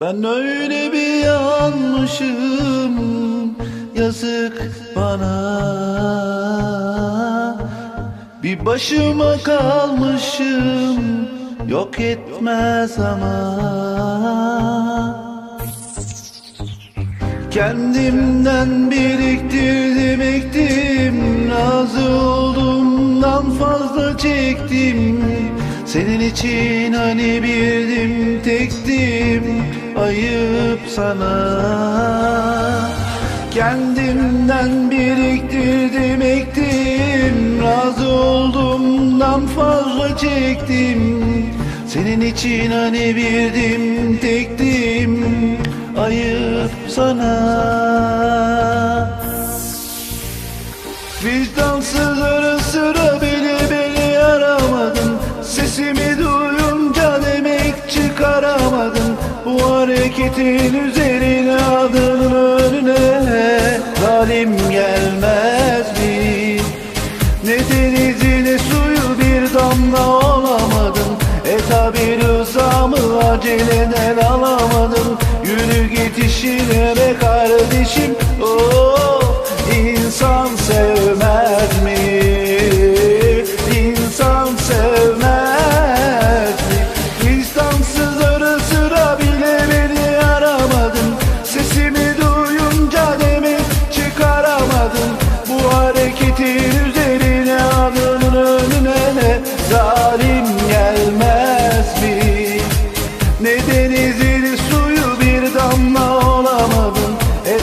Ben öyle bir yanmışım yazık bana. Bir başıma kalmışım yok etmez ama. Kendimden biriktirdim ektim Razı olduğumdan fazla çektim. Senin için hani birdim tektim Ayıp sana. Kendimden biriktirdim ektim Razı olduğumdan fazla çektim. Senin için hani birdim tektim. Ayıp sana. Vicdansız ara sıra beni beni aramadın. Sesimi Bu hareketin üzerine adının önüne Zalim gelmez mi? Ne denizi ne suyu bir damla olamadın. E tabi rızamı aceleden alamadın. Yürü git işine be kardeşim Oh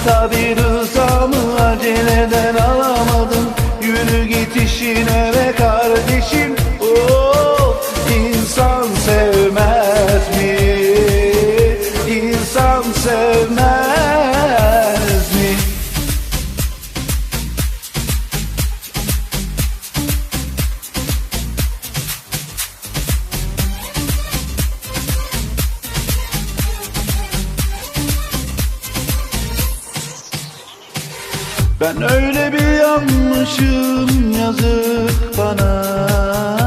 tabi rızamı aceleden alamadın Yürü git işine be kardeşim Oh insan sevmez mi? İnsan sevmez Ben öyle bir yanmışım yazık bana